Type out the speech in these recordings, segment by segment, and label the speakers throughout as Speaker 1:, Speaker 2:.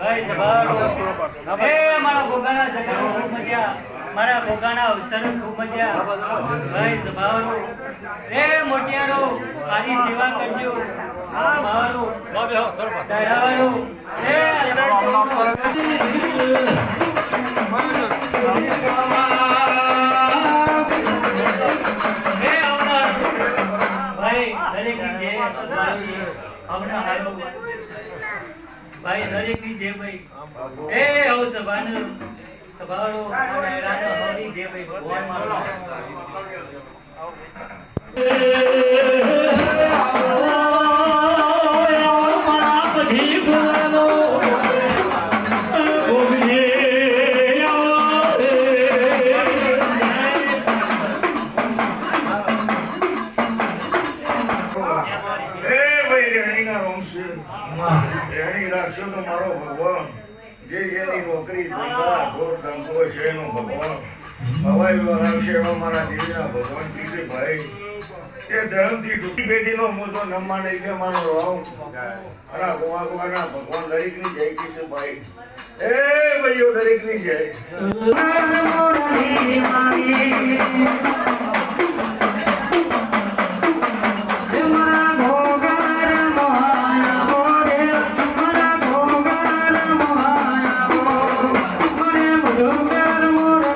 Speaker 1: ભાઈ સભારો એ મારા ભોગાના જગત ખૂબ મારા ભોગાના અવસર ખૂબ મજા. ભાઈ સભારો એ મોટિયારો, મારી સેવા કરજો. એ એ ભાઈ દરેકની જય હમણાં હારો. ભાઈ, દરેકની જે ભાઈ. એ હવ સભાનું સભારો અને રાનો હવની જે ભાઈ ભગવાન મારો
Speaker 2: વંશ રેણી રાખશો તો મારો ભગવાન. જે જેની એનો ભગવાન. હવાઈ વિભાગ આવશે એવા ભાઈ ન દરેકની જય કીશે ભાઈ, એ ભાઈઓ દરેકની જય.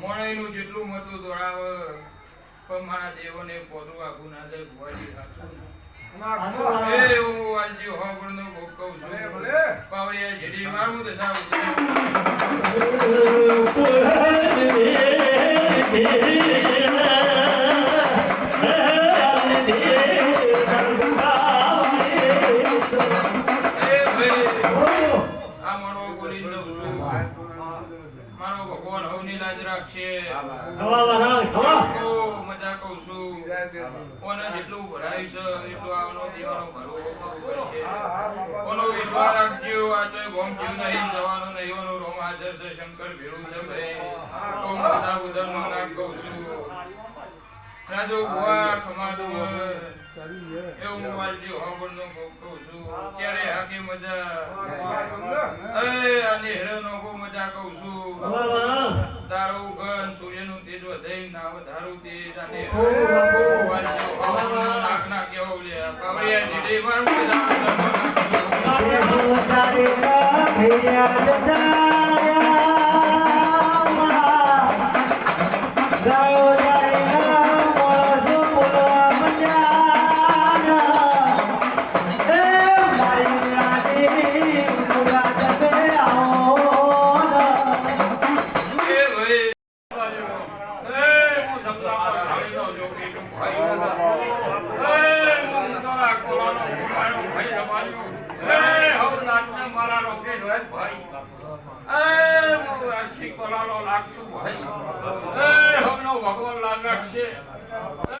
Speaker 3: મોણાઈનું જેટલું મતું દોડાવે પણ મારા દેવોને પોતરું આખું ના જાય ભુવાજી સાચું એ હું. વાલજી હોબળનો ભોગ કહું છું. પાવડિયા જેડી મારું તો સારું એ મારો ભગવાન હવની લાજ રાખશે મજા કહું છું. કોને જેટલું ભરાયું છે એટલું આવનો દેવાનો ભરવો કોનો વિશ્વાસ રાખજો આ ચોય નહીં જવાનો નહીં ઓનો હાજર છે શંકર ભેળું છે ભાઈ. તો મોટા ઉદરનું નામ કહું છું. રાજો ભુવા ખમાડો એવું હું વાલજી હોબળનો કહું છું. ત્યારે હાકી મજા. એ આને હેડનો બહુ મજા કહું છું. તારું ગન સૂર્યનું તેજ વધે ના વધારું તેજ. અને નાક ના કેવો લે. પાવડિયા જીડી મારું એ મારા રોકેશ હોય ભાઈ. એ હું અરસી કોલાનો લાગશું ભાઈ. એ હવનો ભગવાન લાગ